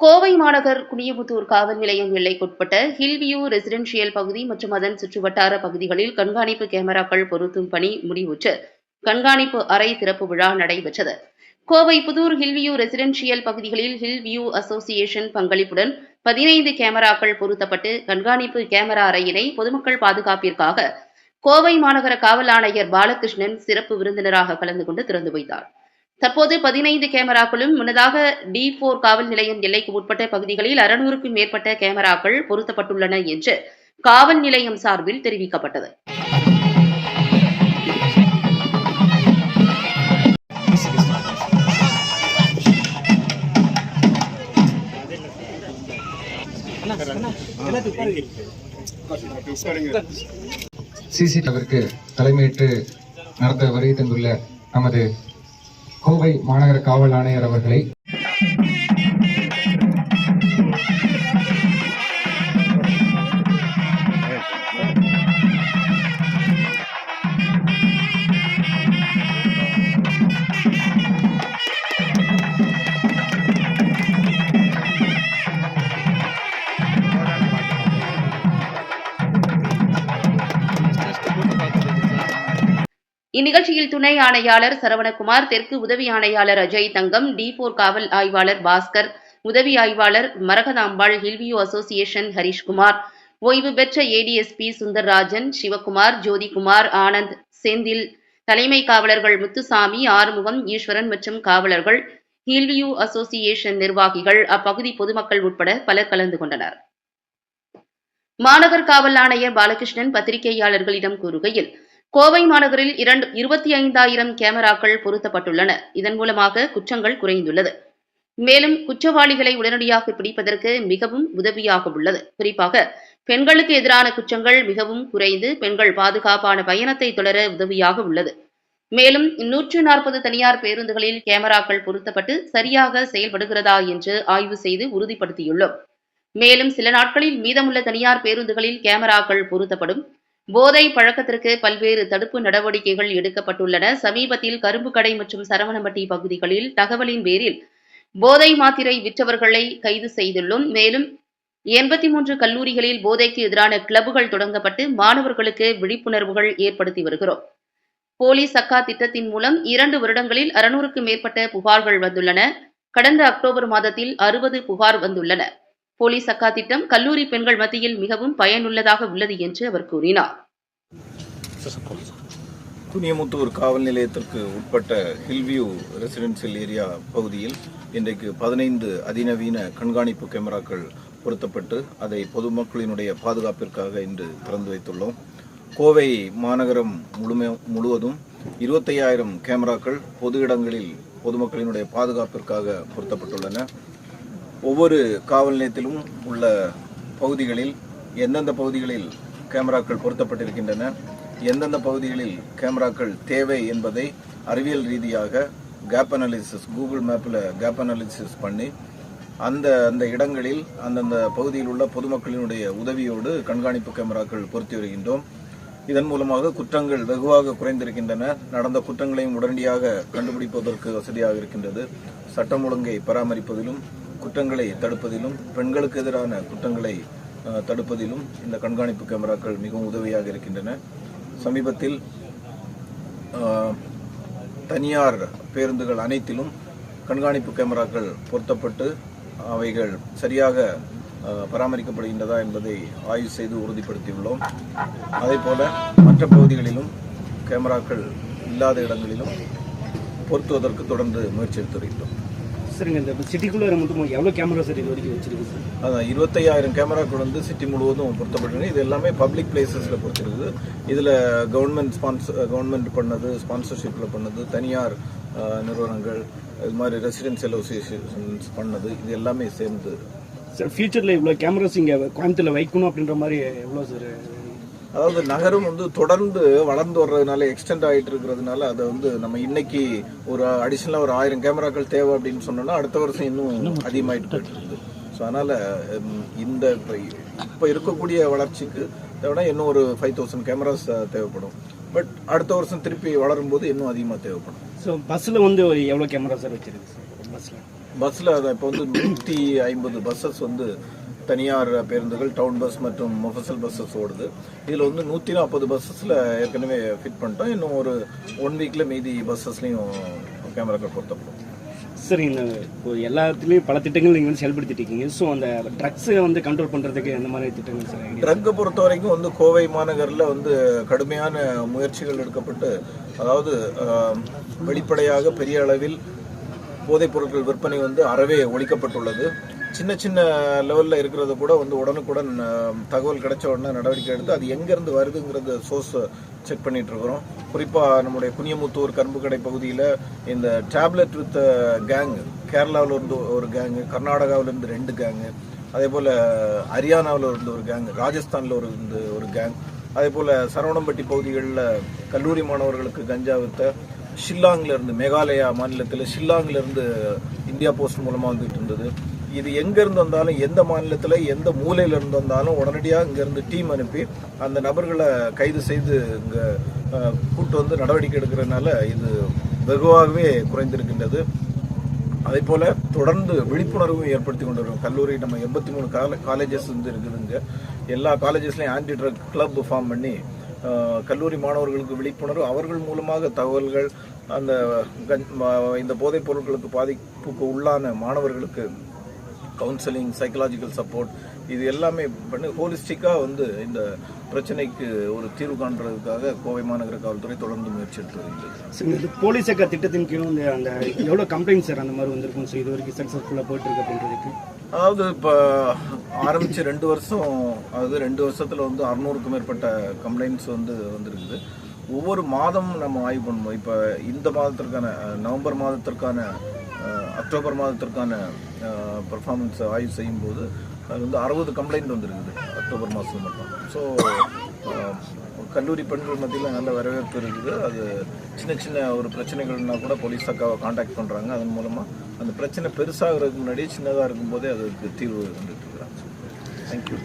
கோவை மாநகர் குனியமுத்தூர் காவல் நிலையம் எல்லைக்குட்பட்ட ஹில்வியூ ரெசிடென்ஷியல் பகுதி மற்றும் அதன் சுற்றுவட்டார பகுதிகளில் கண்காணிப்பு கேமராக்கள் பொருத்தும் பணி முடிவுற்று கண்காணிப்பு அறை திறப்பு விழா நடைபெற்றது. கோவை புதூர் ஹில்வியூ ரெசிடென்ஷியல் பகுதிகளில் ஹில்வியூ அசோசியேஷன் பங்களிப்புடன் பதினைந்து கேமராக்கள் பொருத்தப்பட்டு கண்காணிப்பு கேமரா அறையினை பொதுமக்கள் பாதுகாப்பிற்காக கோவை மாநகர காவல் ஆணையர் பாலகிருஷ்ணன் சிறப்பு விருந்தினராக கலந்து கொண்டு திறந்து வைத்தார். தற்போது பதினைந்து கேமராக்களும் முன்னதாக டி போர் காவல் நிலையம் எல்லைக்கு உட்பட்ட பகுதிகளில் அறுநூறுக்கும் மேற்பட்ட கேமராக்கள் பொருத்தப்பட்டுள்ளன என்று காவல் நிலையம் சார்பில் தெரிவிக்கப்பட்டது. சிசி தலைமையேற்று நடத்த வருகை தந்துள்ள நமது கோவை மாநகர காவல் ஆணையர் அவர்களை இந்நிகழ்ச்சியில் துணை ஆணையாளர் சரவணகுமார் தெற்கு உதவி ஆணையாளர் அஜய் தங்கம் டி போர் காவல் ஆய்வாளர் பாஸ்கர் உதவி ஆய்வாளர் மரகதாம்பாள் ஹில்வியூ அசோசியேஷன் ஹரிஷ்குமார் ஓய்வு பெற்ற ஏடிஎஸ்பி சுந்தர்ராஜன் சிவகுமார் ஜோதிகுமார் ஆனந்த் செந்தில் தலைமை காவலர்கள் முத்துசாமி ஆறுமுகம் ஈஸ்வரன் மற்றும் காவலர்கள் ஹில்வியூ அசோசியேஷன் நிர்வாகிகள் அப்பகுதி பொதுமக்கள் உட்பட பலர் கலந்து கொண்டனர். மாநகர் காவல் ஆணையர் பாலகிருஷ்ணன் பத்திரிகையாளர்களிடம் கூறுகையில் கோவை மாநகரில் இரண்டு இருபத்தி ஐந்தாயிரம் கேமராக்கள் பொருத்தப்பட்டுள்ளன. இதன் மூலமாக குற்றங்கள் குறைந்துள்ளது. மேலும் குற்றவாளிகளை உடனடியாக பிடிப்பதற்கு மிகவும் உதவியாக உள்ளது. குறிப்பாக பெண்களுக்கு எதிரான குற்றங்கள் மிகவும் குறைந்து பெண்கள் பாதுகாப்பான பயணத்தை தொடர உதவியாக உள்ளது. மேலும் நூற்று நாற்பது தனியார் பேருந்துகளில் கேமராக்கள் பொருத்தப்பட்டு சரியாக செயல்படுகிறதா என்று ஆய்வு செய்து உறுதிப்படுத்தியுள்ளோம். மேலும் சில நாட்களில் மீதமுள்ள தனியார் பேருந்துகளில் கேமராக்கள் பொருத்தப்படும். போதை பழக்கத்திற்கு பல்வேறு தடுப்பு நடவடிக்கைகள் எடுக்கப்பட்டுள்ளன. சமீபத்தில் கரும்பு கடை மற்றும் சரவணம்பட்டி பகுதிகளில் தகவலின் பேரில் போதை மாத்திரை விற்றவர்களை கைது செய்துள்ளோம். மேலும் எண்பத்தி மூன்று கல்லூரிகளில் போதைக்கு எதிரான கிளப்புகள் தொடங்கப்பட்டு மாணவர்களுக்கு விழிப்புணர்வுகள் ஏற்படுத்தி வருகிறோம். போலீஸ் சக்கா திட்டத்தின் மூலம் இரண்டு வருடங்களில் அறுநூறுக்கும் மேற்பட்ட புகார்கள் வந்துள்ளன. கடந்த அக்டோபர் மாதத்தில் அறுபது புகார் வந்துள்ளன. போலீஸ் சக்கா திட்டம் கல்லூரி பெண்கள் மத்தியில் மிகவும் பயனுள்ளதாக உள்ளது என்று அவர் கூறினார். துணியமுத்தூர் காவல் நிலையத்திற்கு உட்பட்ட ஹில்வியூ ரெசிடென்சியல் ஏரியா பகுதியில் இன்றைக்கு பதினைந்து அதிநவீன கண்காணிப்பு கேமராக்கள் பொருத்தப்பட்டு அதை பொதுமக்களினுடைய பாதுகாப்பிற்காக இன்று திறந்து வைத்துள்ளோம். கோவை மாநகரம் முழுமை முழுவதும் இருபத்தையாயிரம் கேமராக்கள் பொது இடங்களில் பொதுமக்களினுடைய பாதுகாப்பிற்காக பொருத்தப்பட்டுள்ளன. ஒவ்வொரு காவல் நிலையத்திலும் உள்ள பகுதிகளில் எந்தெந்த பகுதிகளில் கேமராக்கள் பொருத்தப்பட்டிருக்கின்றன எந்தெந்த பகுதிகளில் கேமராக்கள் தேவை என்பதை அறிவியல் ரீதியாக கேப் அனாலிசிஸ் கூகுள் மேப்பில் கேப் அனாலிசிஸ் பண்ணி அந்த அந்த இடங்களில் அந்தந்த பகுதியில் உள்ள பொதுமக்களினுடைய உதவியோடு கண்காணிப்பு கேமராக்கள் பொருத்தி வருகின்றோம். இதன் மூலமாக குற்றங்கள் வெகுவாக குறைந்திருக்கின்றன. நடந்த குற்றங்களையும் உடனடியாக கண்டுபிடிப்பதற்கு வசதியாக இருக்கின்றது. சட்டம் ஒழுங்கை பராமரிப்பதிலும் குற்றங்களை தடுப்பதிலும் பெண்களுக்கு எதிரான குற்றங்களை தடுப்பதிலும் இந்த கண்காணிப்பு கேமராக்கள் மிகவும் உதவியாக இருக்கின்றன. சமீபத்தில் தனியார் பேருந்துகள் அனைத்திலும் கண்காணிப்பு கேமராக்கள் பொருத்தப்பட்டு அவைகள் சரியாக பராமரிக்கப்படுகின்றதா என்பதை ஆய்வு செய்து உறுதிப்படுத்தியுள்ளோம். அதேபோல மற்ற பகுதிகளிலும் கேமராக்கள் இல்லாத இடங்களிலும் பொருத்துவதற்கு தொடர்ந்து முயற்சி எடுத்து வருகின்றோம். சரிங்க இந்த சிட்டிக்குள்ளே மட்டும் எவ்வளோ கேமரா சார் இது வரைக்கும் வச்சிருக்கு சார் அதான் இருபத்தையாயிரம் கேமராக்கள் வந்து சிட்டி முழுவதும் பொருத்தப்பட்டிருக்கு. இது எல்லாமே பப்ளிக் பிளேசஸில் பொறுத்திருக்குது இதில் கவர்மெண்ட் ஸ்பான்சர் கவர்மெண்ட் பண்ணது ஸ்பான்சர்ஷிப்பில் பண்ணது தனியார் நிறுவனங்கள் இது மாதிரி ரெசிடென்சியல் அசோசியேஷன்ஸ் பண்ணது இது எல்லாமே சேர்ந்து. சார் ஃபியூச்சரில் இவ்வளோ கேமராஸ் இங்கே கோயம்புத்தூரில் வைக்கணும் அப்படின்ற மாதிரி எவ்வளோ சார் அதாவது நகரம் வந்து தொடர்ந்து வளர்ந்து வர்றதுனால எக்ஸ்டெண்ட் ஆகிட்டு இருக்கிறதுனால அதை வந்து நம்ம இன்னைக்கு ஒரு அடிஷ்னலாக ஒரு ஆயிரம் கேமராக்கள் தேவை அப்படின்னு சொன்னோம்னா அடுத்த வருஷம் இன்னும் அதிகமாயிட்டு போயிட்டு இருக்குது ஸோ அதனால இந்த இப்ப இருக்கக்கூடிய வளர்ச்சிக்கு தேவைன்னா இன்னும் ஒரு ஃபைவ் தௌசண்ட் கேமராஸ் தேவைப்படும். பட் அடுத்த வருஷம் திருப்பி வளரும்போது இன்னும் அதிகமாக தேவைப்படும். ஸோ பஸ்ஸில் வந்து ஒரு எவ்வளோ கேமரா சார் வச்சிருக்கு சார் பஸ்ஸில் பஸ்ஸில் இப்போ வந்து நூற்றி ஐம்பது பஸ்ஸஸ் வந்து தனியார் பேருந்துகள் டவுன் பஸ் மற்றும் மொஃபசல் பஸ்ஸஸ் ஓடுது. இதில் வந்து நூற்றி நாற்பது பஸ்ஸஸில் ஏற்கனவே ஃபிட் பண்ணிட்டோம். இன்னும் ஒரு ஒன் வீக்கில் மீதி பஸ்ஸஸ்லையும் கேமராக்கள் பொருத்தப்படும். சார் இந்த இப்போ எல்லாத்துலேயும் பல திட்டங்கள் நீங்கள் வந்து செயல்படுத்திட்டு ஸோ அந்த ட்ரக்ஸை வந்து கண்ட்ரோல் பண்ணுறதுக்கு எந்த மாதிரி திட்டங்கள் சார் ட்ரக்கை பொறுத்த வரைக்கும் வந்து கோவை மாநகரில் வந்து கடுமையான முயற்சிகள் எடுக்கப்பட்டு அதாவது வெளிப்படையாக பெரிய அளவில் போதைப் பொருட்கள் விற்பனை வந்து அறவே ஒழிக்கப்பட்டுள்ளது. சின்ன சின்ன லெவலில் இருக்கிறத கூட வந்து உடனுக்குடன் தகவல் கிடைச்ச உடனே நடவடிக்கை எடுத்து அது எங்கேருந்து வருதுங்கிறத சோர்ஸ் செக் பண்ணிட்டு இருக்கிறோம். குறிப்பாக நம்முடைய குனியமுத்தூர் கரும்புக்கடை பகுதியில் இந்த டேப்லெட் வித் கேங் கேரளாவில் இருந்து ஒரு கேங்கு கர்நாடகாவிலேருந்து ரெண்டு கேங்கு அதே போல் ஹரியானாவில் இருந்து ஒரு கேங் ராஜஸ்தானில் ஒரு இருந்து ஒரு கேங் அதே போல் சரவணம்பட்டி பகுதிகளில் கல்லூரி மாணவர்களுக்கு கஞ்சா வித்த ஷில்லாங்ல இருந்து மேகாலயா மாநிலத்தில் ஷில்லாங்கில் இருந்து இந்தியா போஸ்ட் மூலமாக வந்துட்டு இருந்தது. இது எங்கேருந்து வந்தாலும் எந்த மாநிலத்தில் எந்த மூலையில் இருந்து வந்தாலும் உடனடியாக இங்கேருந்து டீம் அனுப்பி அந்த நபர்களை கைது செய்து இங்கே கூட்டு வந்து நடவடிக்கை எடுக்கிறதுனால இது வெகுவாகவே குறைந்திருக்கின்றது. அதே போல் தொடர்ந்து விழிப்புணர்வும் ஏற்படுத்தி கொண்டு வரும் கல்லூரி நம்ம எண்பத்தி மூணு கால காலேஜஸ் வந்து இருக்குதுங்க எல்லா காலேஜஸ்லையும் ஆன்டி ட்ரக் கிளப் ஃபார்ம் பண்ணி கல்லூரி மாணவர்களுக்கு விழிப்புணர்வு அவர்கள் மூலமாக தகவல்கள் அந்த இந்த போதைப் பொருட்களுக்கு பாதிப்புக்கு உள்ளான மாணவர்களுக்கு கவுன்சிலிங் சைக்கலாஜிக்கல் சப்போர்ட் இது எல்லாமே பண்ணி ஹோலிஸ்டிக்காக வந்து இந்த பிரச்சனைக்கு ஒரு தீர்வு காண்றதுக்காக கோவை மாநகர காவல்துறை தொடர்ந்து முயற்சி எடுத்து வருகிறது. இந்த போலீஸ் சக்க திட்டத்தின் கீழ் வந்து அந்த எவ்வளோ கம்ப்ளைண்ட் சார் அந்த மாதிரி வந்திருக்கும்? ஸோ இது வரைக்கும் சக்ஸஸ்ஃபுல்லாக போயிட்டு இருக்கு அப்படின்றதுக்கு. அதாவது இப்போ ஆரம்பிச்சு ரெண்டு வருஷம் அதாவது ரெண்டு வருஷத்துல வந்து அறுநூறுக்கும் மேற்பட்ட கம்ப்ளைண்ட்ஸ் வந்து வந்திருக்குது. ஒவ்வொரு மாதம் நம்ம ஆய்வு பண்ணுவோம். இப்போ இந்த மாதத்திற்கான நவம்பர் மாதத்திற்கான அக்டோபர் மாதத்திற்கான பர்ஃபார்மன்ஸை ஆய்வு செய்யும்போது அது வந்து அறுபது கம்ப்ளைண்ட் வந்துருக்குது அக்டோபர் மாதம் மட்டும். ஸோ கல்லூரி பெண்கள் மத்தியில் நல்ல வரவேற்பு இருக்குது. அது சின்ன சின்ன ஒரு பிரச்சனைகள்னா கூட போலீஸ் அக்காவை காண்டாக்ட் பண்ணுறாங்க அதன் மூலமாக அந்த பிரச்சனை பெருசாகிறதுக்கு முன்னாடியே சின்னதாக இருக்கும்போதே அதுக்கு தீர்வு வந்துட்டு இருக்கிறாங்க தேங்க்யூ